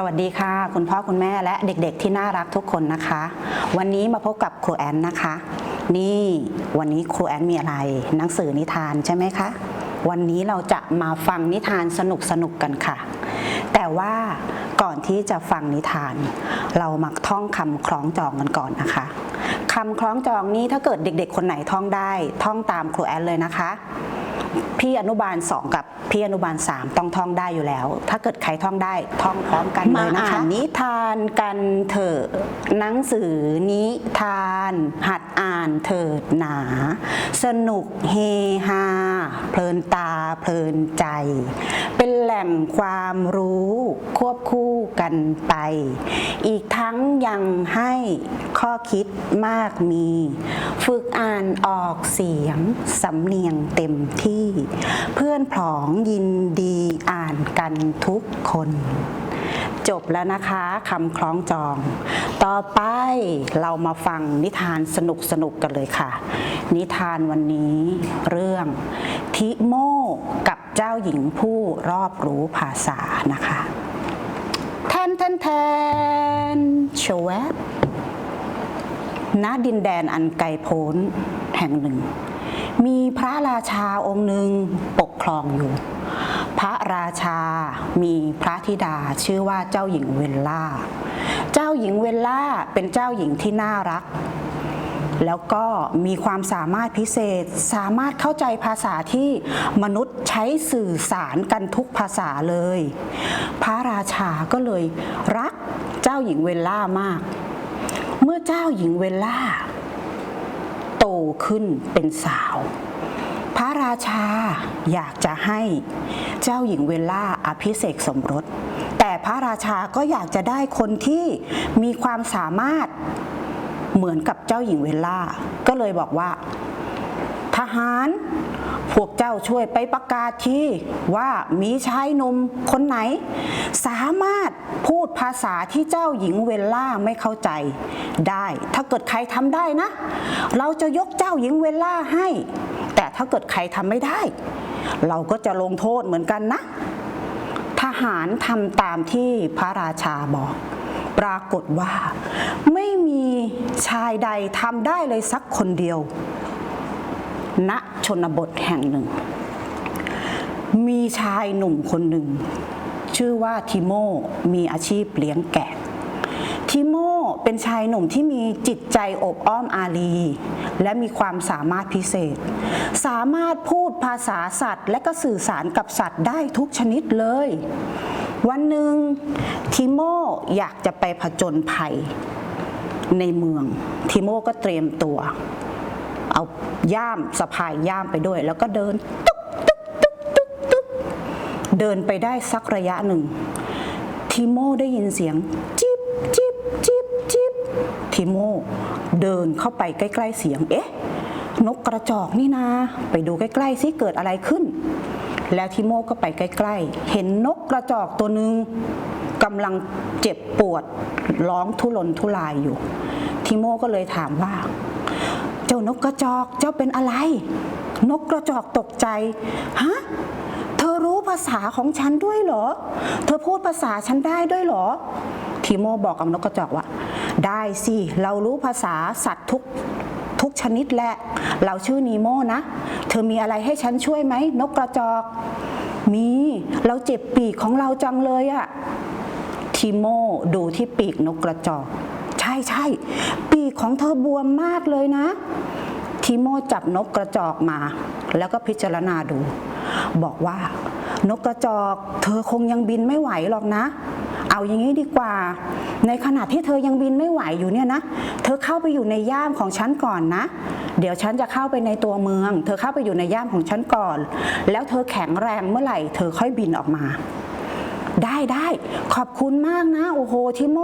สวัสดีค่ะ คุณพ่อคุณแม่และเด็กๆ ที่น่ารักทุกคนนะคะ วันนี้มาพบกับครูแอนนะคะ นี่วันนี้ครูแอนมีอะไร หนังสือนิทานใช่ไหมคะ วันนี้เราจะมาฟังนิทานสนุกๆกันค่ะ แต่ว่าก่อนที่จะฟังนิทาน เรามาท่องคำคล้องจองกันก่อนนะคะคำคล้องจองนี้ถ้าเกิดเด็ก ๆ คนไหนท่องได้ ท่องตามครูแอนเลยนะคะ พี่อนุบาล 2 กับพี่อนุบาล 3 ต้องท่องได้อยู่แล้ว ถ้าเกิดใครท่องได้ท่องพร้อมกันเลยนะคะมาอ่านนิทานกันเถอะหนังสือนิทาน หัดอ่านเถิดหนา สนุกเฮฮาเพลินตาเพลินใจ เป็นแหล่งความรู้ควบคู่กันไป อีกทั้งยังให้ข้อคิดมากมี ฝึกอ่านออกเสียง สำเนียงเต็มที่ เพื่อนผองยินดีอ่านกันทุกคน จบแล้วนะคะคำคล้องจอง ต่อไปเรามาฟังนิทานสนุกสนุกกันเลยค่ะ นิทานวันนี้เรื่องทิโมกับเจ้าหญิงผู้รอบรู้ภาษานะคะแทนแทนแทนชวบ ณดินแดนอันไกลโพ้นแห่งหนึ่ง มีพระราชาองค์หนึ่งปกครองอยู่ พระราชามีพระธิดาชื่อว่าเจ้าหญิงเวลล่า เจ้าหญิงเวลล่าเป็นเจ้าหญิงที่น่ารัก แล้วก็มีความสามารถพิเศษสามารถเข้าใจภาษาที่มนุษย์ใช้สื่อสารกันทุกภาษาเลย พระราชาก็เลยรักเจ้าหญิงเวลล่ามาก มื่อเจ้าหญิงเวลล่า โตขึ้นเป็นสาว พระราชาอยากจะให้เจ้าหญิงเวลล่าอภิเษกสมรส แต่พระราชาก็อยากจะได้คนที่มีความสามารถเหมือนกับเจ้าหญิงเวลล่า ก็เลยบอกว่า ทหารพวกเจ้าช่วยไปประกาศทีว่ามีชายหนุ่มคนไหน สา พูดภาษาที่เจ้าหญิงเวลล่าไม่เข้าใจ ได้ ถ้าเกิดใครทำได้นะ เราจะยกเจ้าหญิงเวลล่าให้ แต่ถ้าเกิดใครทำไม่ได้ เราก็จะลงโทษเหมือนกันนะ ทหารทำตามที่พระราชาบอก ปรากฏว่า ไม่มีชายใดทำได้เลยสักคนเดียว ณชนบทแห่งหนึ่ง มีชายหนุ่มคนหนึ่ง ชื่อว่าทิโมมีอาชีพเลี้ยงแกะทิโมเป็นชายหนุ่มที่มีจิตใจอบอ้อมอารี และมีความสามารถพิเศษ สามารถพูดภาษาสัตว์ และก็สื่อสารกับสัตว์ได้ทุกชนิดเลย วันหนึ่งทิโมอยากจะไปผจญภัยในเมือง ทิโมก็เตรียมตัว เอาย่ามสะพายย่ามไปด้วย แล้วก็เดินตุ๊ เดินไปได้สักระยะหนึ่ง ทิโมได้ยินเสียงจิบจิบจิบจิบทิโมเดินเข้าไปใกล้ ๆ เสียง เอ๊ะ นกกระจอกนี่นา ไปดูใกล้ๆซิเกิดอะไรขึ้น แล้วทิโมก็ไปใกล้ ๆ เห็นนกกระจอกตัวหนึ่งกำลังเจ็บปวดร้องทุรนทุรายอยู่ ทิโมก็เลยถามว่า เจ้านกกระจอกเจ้าเป็นอะไร นกกระจอกตกใจ ฮะ ษาของฉันด้วยเหรอ เธอพูดภาษาฉันได้ด้วยเหรอ ทีโมบอกกับนกกระจอกว่า ได้สิ เรารู้ภาษาสัตว์ทุกทุกชนิดแหละ เราชื่อนีโมนะ เธอมีอะไรให้ฉันช่วยไหม นกกระจอก มี เราเจ็บปีกของเราจังเลยอะทีโมดูที่ปีกนกกระจอก ใช่ใช่ ปีกของเธอบวมมากเลยนะ ทีโมจับนกกระจอกมา แล้วก็พิจารณาดู บอกว่า นกกระจอก เธอคงยังบินไม่ไหวหรอกนะ เอาอย่างนี้ดีกว่า ในขณะที่เธอยังบินไม่ไหวอยู่เนี่ยนะ เธอเข้าไปอยู่ในย่ามของฉันก่อนนะ เดี๋ยวฉันจะเข้าไปในตัวเมือง เธอเข้าไปอยู่ในย่ามของฉันก่อน แล้วเธอแข็งแรงเมื่อไหร่ เธอค่อยบินออกมาได้ได้ขอบคุณมากนะ โอ้โหทิโม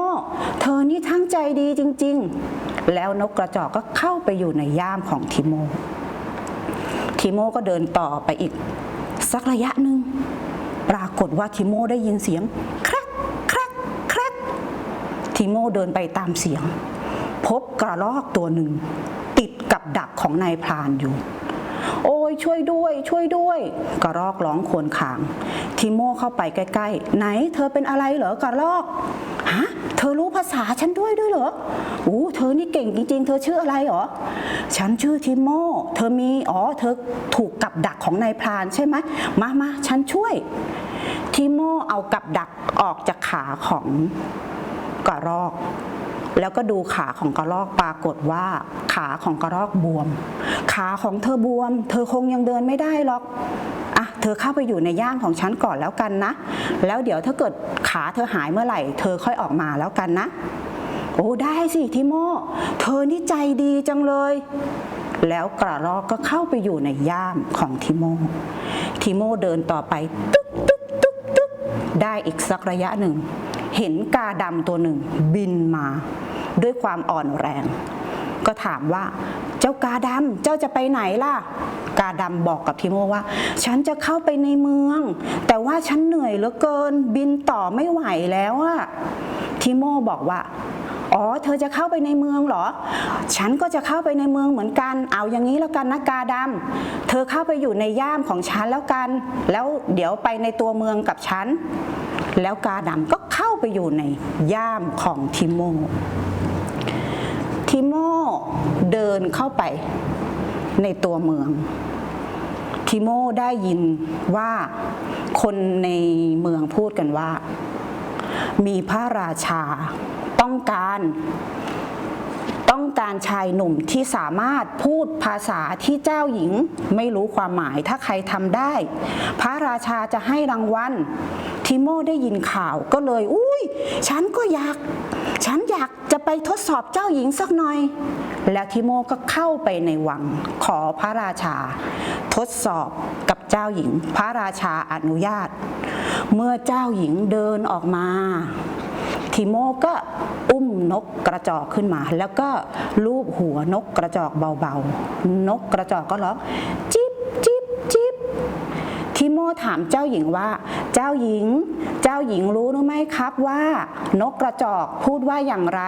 เธอนี่ทั้งใจดีจริง ๆ แล้วนกกระจอกก็เข้าไปอยู่ในย่ามของทิโม ทิโมก็เดินต่อไปอีก สักระยะหนึ่งปรากฏว่าทิโมได้ยินเสียงแครกแครกแครกทิโมเดินไปตามเสียง พบกระรอกตัวหนึ่ง ติดกับดักของนายพรานอยู่ โอ้ยช่วยด้วย ช่วยด้วย กระรอกร้องควรคาง ทิโมเข้าไปใกล้ๆ ไหนเธอเป็นอะไรเหรอกระรอก ธอรู้ภาษาฉันด้วยด้วยเหรออู้เธอนี่เก่งจริงๆ เธอชื่ออะไรเหรอ ฉันชื่อทิโม เธอมี อ๋อ เธอถูกกับดักของนายพรานใช่ไหม มามาฉันช่วย ทิโมเอากับดักออกจากขาของกระรอก แล้วก็ดูขาของกระรอกปรากฏว่า ขาของกระรอกบวม ขาของเธอบวม เธอคงยังเดินไม่ได้หรอก เธอเข้าไปอยู่ในย่ามของฉันก่อนแล้วกันนะ แล้วเดี๋ยวถ้าเกิดขาเธอหายเมื่อไหร่ เธอค่อยออกมาแล้วกันนะ โอ้ได้สิทิโมเธอนี่ใจดีจังเลย แล้วกระรอกก็เข้าไปอยู่ในย่ามของทิโม ทิโมเดินต่อไปตุ๊กตุ๊กตุ๊กตุ๊กได้อีกสักระยะหนึ่ง เห็นกาดำตัวหนึ่งบินมา ด้วยความอ่อนแรง ก็ถามว่า เจ้ากาดำเจ้าจะไปไหนล่ะ กาดำบอกกับทิโมว่า ฉันจะเข้าไปในเมือง แต่ว่าฉันเหนื่อยเหลือเกิน บินต่อไม่ไหวแล้วอะทิโมบอกว่าอ๋อ เธอจะเข้าไปในเมืองเหรอ ฉันก็จะเข้าไปในเมืองเหมือนกัน เอาอย่างนี้แล้วกันนะกาดำเธอเข้าไปอยู่ในย่ามของฉันแล้วกัน แล้วเดี๋ยวไปในตัวเมืองกับฉัน แล้วกาดำก็เข้าไปอยู่ในย่ามของทิโม ทิโมเดินเข้าไปในตัวเมือง ทิโมได้ยินว่าคนในเมืองพูดกันว่า มีพระราชาต้องการต้องการชายหนุ่มที่สามารถพูดภาษาที่เจ้าหญิงไม่รู้ความหมายถ้าใครทำได้ พระราชาจะให้รางวัลทิโมได้ยินข่าวก็เลย อุ้ยฉันก็อยาก ฉันอยากจะไปทดสอบเจ้าหญิงสักหน่อย แล้วทิโมก็เข้าไปในวังขอพระราชา ทดสอบกับเจ้าหญิง พระราชาอนุญาต เมื่อเจ้าหญิงเดินออกมาทิโมก็อุ้มนกกระจอกขึ้นมา แล้วก็ลูบหัวนกกระจอกเบาๆ นกกระจอกก็ร้องจิ ทิโมถามเจ้าหญิงว่า เจ้าหญิง เจ้าหญิงรู้หรือไม่ครับว่า นกกระจอกพูดว่าอย่างไร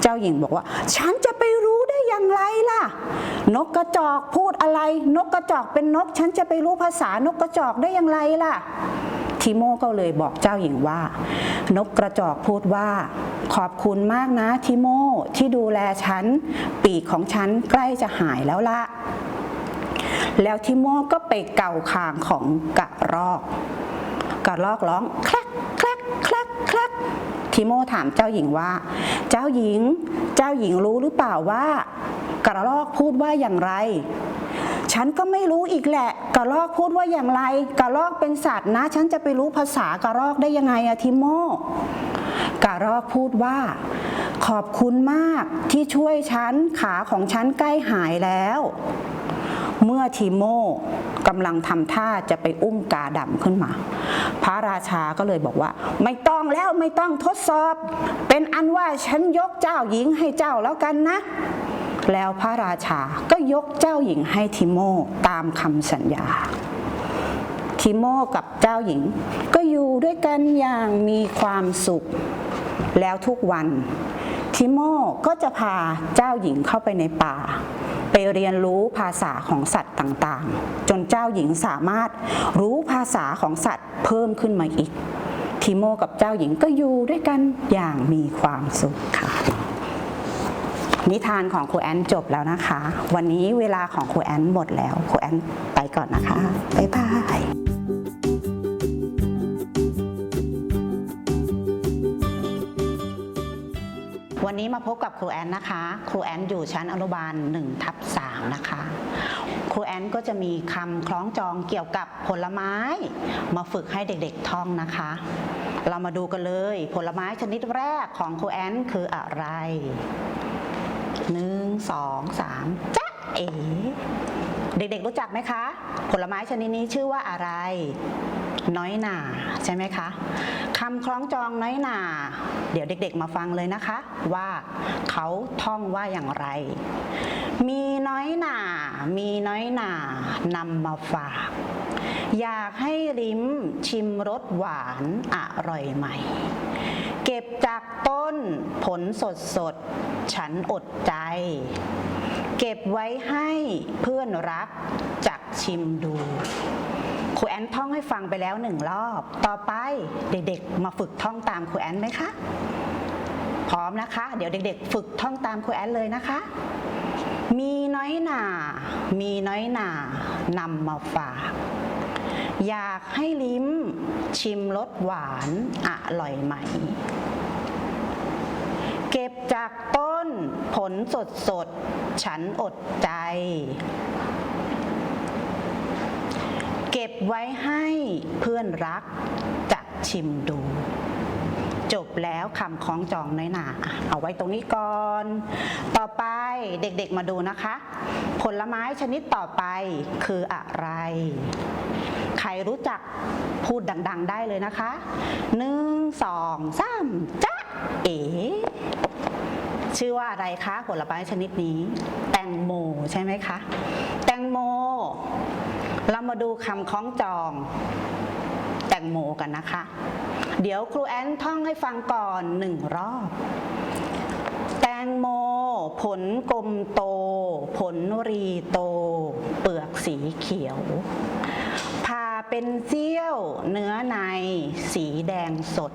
เจ้าหญิงบอกว่า ฉันจะไปรู้ได้อย่างไรล่ะ นกกระจอกพูดอะไร นกกระจอกเป็นนก ฉันจะไปรู้ภาษานกกระจอกได้อย่างไรล่ะทิโมก็เลยบอกเจ้าหญิงว่า นกกระจอกพูดว่า ขอบคุณมากนะทิโมที่ดูแลฉัน ปีกของฉันใกล้จะหายแล้วละ แล้วทิโมก็ไปเกาคางของกระรอก กระรอกร้องแคลกแคลกแคลกแคลกทิโมถามเจ้าหญิงว่า เจ้าหญิง เจ้าหญิงรู้หรือเปล่าว่า กระรอกพูดว่าอย่างไร ฉันก็ไม่รู้อีกแหละ กระรอกพูดว่าอย่างไร กระรอกเป็นสัตว์นะ ฉันจะไปรู้ภาษากระรอกได้ยังไงอะทิโมกระรอกพูดว่า ขอบคุณมากที่ช่วยฉัน ขาของฉันใกล้หายแล้ว เมื่อทีโมกำลังทำท่าจะไปอุ้มกาดำขึ้นมา พระราชาก็เลยบอกว่า ไม่ต้องแล้วไม่ต้องทดสอบ เป็นอันว่าฉันยกเจ้าหญิงให้เจ้าแล้วกันนะ แล้วพระราชาก็ยกเจ้าหญิงให้ทิโมตามคำสัญญาทิโมกับเจ้าหญิง ก็อยู่ด้วยกันอย่างมีความสุข แล้วทุกวันทิโมก็จะพาเจ้าหญิงเข้าไปในป่า ไปเรียนรู้ภาษาของสัตว์ต่างๆ จนเจ้าหญิงสามารถรู้ภาษาของสัตว์เพิ่มขึ้นมาอีก ทิโมกับเจ้าหญิงก็อยู่ด้วยกันอย่างมีความสุขค่ะ นิทานของครูแอนจบแล้วนะคะ วันนี้เวลาของครูแอนหมดแล้วครูแอนไปก่อนนะคะ บ๊ายบาย วันนี้มาพบกับครูแอนนะคะ ครูแอนอยู่ชั้นอนุบาล1ทับ3นะคะ ครูแอนก็จะมีคำคล้องจองเกี่ยวกับผลไม้ มาฝึกให้เด็กๆท่องนะคะ เรามาดูกันเลยผลไม้ชนิดแรกของครูแอนคืออะไรหนึ่งสองสามจ๊ะเอ๋เด็กๆรู้จักไหมคะ ผลไม้ชนิดนี้ชื่อว่าอะไร น้อยหนาใช่ไหมคะ คำคล้องจองน้อยหนาเดี๋ยวเด็กๆมาฟังเลยนะคะ ว่าเขาท่องว่าอย่างไร มีน้อยหนา มีน้อยหนานำมาฝาก อยากให้ลิ้มชิมรสหวานอร่อยใหม่ เก็บจากต้นผลสดสดๆฉันอดใจ เก็บไว้ให้เพื่อนรักจักชิมดู รูแอนท่องให้ฟังไปแล้วหนึ่งรอบ ต่อไปเด็กๆ มาฝึกท่องตามครูแอนไหมคะ พร้อมนะคะ เดี๋ยวเด็กๆ ฝึกท่องตามครูแอนเลยนะคะ มีน้อยหนา มีน้อยหนานำมาฝาก อยากให้ลิ้มชิมรสหวานอร่อยไหม เก็บจากต้นผลสดสดๆฉันอดใจ เก็ บไว้ให้เพื่อนรักจักชิมดู จบแล้วคำคล้องจองน้อยหนาเอาไว้ตรงนี้ก่อน ต่อไปเด็กๆมาดูนะคะ ผลไม้ชนิดต่อไปคืออะไร ใครรู้จักพูดดัง ๆ ได้เลยนะคะหนึ่งสองสามจ้าเอ๋ชื่อว่าอะไรคะผลไม้ชนิดนี้ แตงโมใช่ไหมคะแต เรามาดูคำคล้องจองแตงโมกันนะคะ เดี๋ยวครูแอนท่องให้ฟังก่อนหนึ่งรอบ แตงโม ผลกลมโต ผลรีโต เปลือกสีเขียวผ่าเป็นเสี้ยวเนื้อในสีแดงสด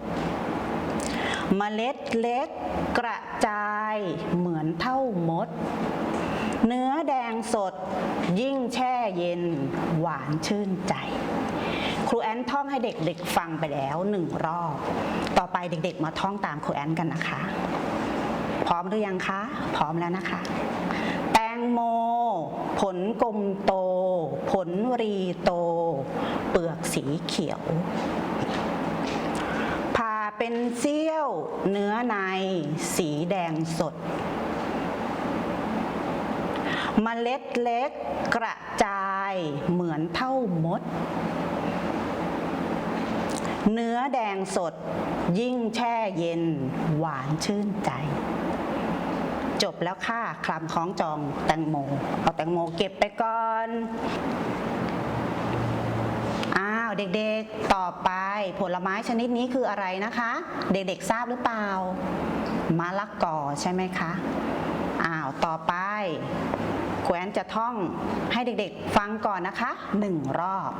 เมล็ดเล็กกระจายเหมือนเท่ามด เนื้อแดงสดยิ่งแช่เย็นหวานชื่นใจ ครูแอนท่องให้เด็กๆฟังไปแล้วหนึ่งรอบ ต่อไปเด็กๆ มาท่องตามครูแอนกันนะคะ พร้อมหรือยังคะ พร้อมแล้วนะคะ แตงโม ผลกลมโต ผลรีโต เปลือกสีเขียวผ่าเป็นเสี้ยว เนื้อใน สีแดงสด เมล็ดเล็กกระจายเหมือนเท่ามด เนื้อแดงสดยิ่งแช่เย็นหวานชื่นใจ จบแล้วค่ะคลำคล้องจองแตงโม เอาแตงโมเก็บไปก่อนอ้าวเด็กๆ ต่อไปผลไม้ชนิดนี้คืออะไรนะคะ เด็กๆทราบหรือเปล่ามะละกอใช่ไหมคะ อ้าว ต่อไป ครูแอนจะท่องให้เด็กๆฟังก่อนนะคะหนึ่งรอบ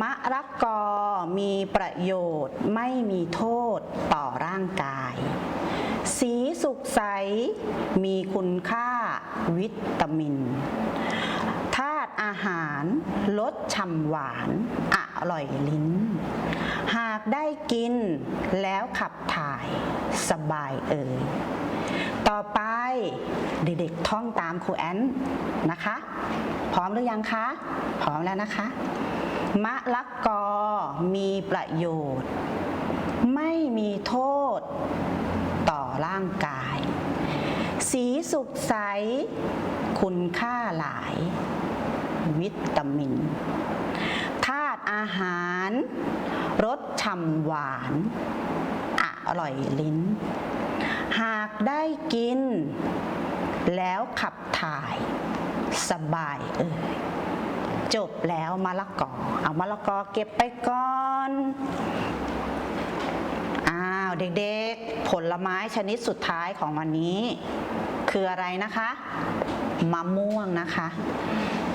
มะละกอมีประโยชน์ไม่มีโทษต่อร่างกาย สีสุกใส มีคุณค่าวิตามิน ธาตุอาหารลดฉ่ำหวาน อร่อยลิ้น หากได้กินแล้วขับถ่ายสบายเอ่ย ต่อไปเด็กๆท่องตามครูแอนนะคะ พร้อมหรือยังคะ พร้อมแล้วนะคะ มะละกอมีประโยชน์ ไม่มีโทษต่อร่างกาย สีสุกใส คุณค่าหลาย วิตามินธาตุอาหารรสฉ่ำหวาน อร่อยลิ้น หากได้กิน แล้วขับถ่าย สบายเอ่ยจบแล้วมะละกอ เอามะละกอเก็บไปก่อน อ้าวเด็กๆ ผลไม้ชนิดสุดท้ายของวันนี้ คืออะไรนะคะ มะม่วงนะคะ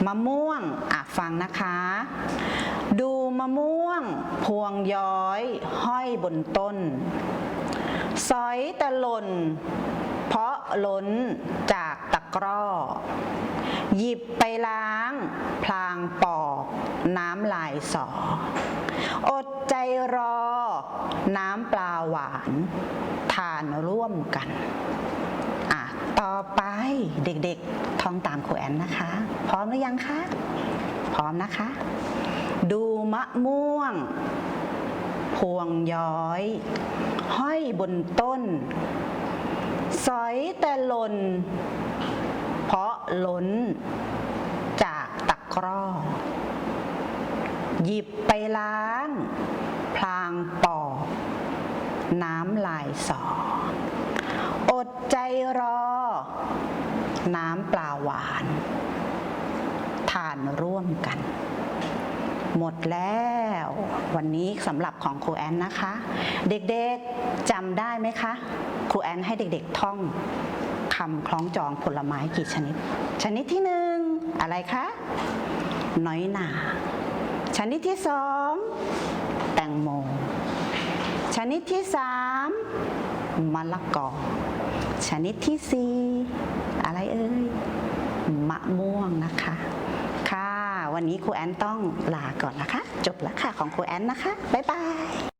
มะม่วงอะฟังนะคะ ดูมะม่วง พวงย้อย ห้อยบนต้น สอยต่หล่น เพราะล้นจากตะกร้อ หยิบไปล้าง พลางปอกน้ำลายสอ อดใจรอ น้ำปลาหวาน ทานร่วมกันอะต่อไปเด็กๆท่องตามครูแอนนะคะ พร้อมหรือยังคะ พร้อมนะคะ ดูมะม่วง พวงย้อย ห้อยบนต้น สอยแต่หล่น เพราะล้นจากตะกร้อ หยิบไปล้าง พลางปอกน้ำลายสอ อดใจรอ น้ำปลาหวาน ทานร่วมกัน หมดแล้ว วันนี้สำหรับของครูแอนนะคะ เด็กๆจำได้ไหมคะครูแอนให้เด็กๆท่องคำคล้องจองผลไม้กี่ชนิด ชนิดที่หนึ่งอะไรคะน้อยหนา ชนิดที่สองแตงโม ชนิดที่สามมะละกอ ชนิดที่สี่อะไรเอ่ยมะม่วงนะคะ วันนี้ครูแอนต้องลาก่อนนะคะ จบแล้วค่ะของครูแอนนะคะ บ๊ายบาย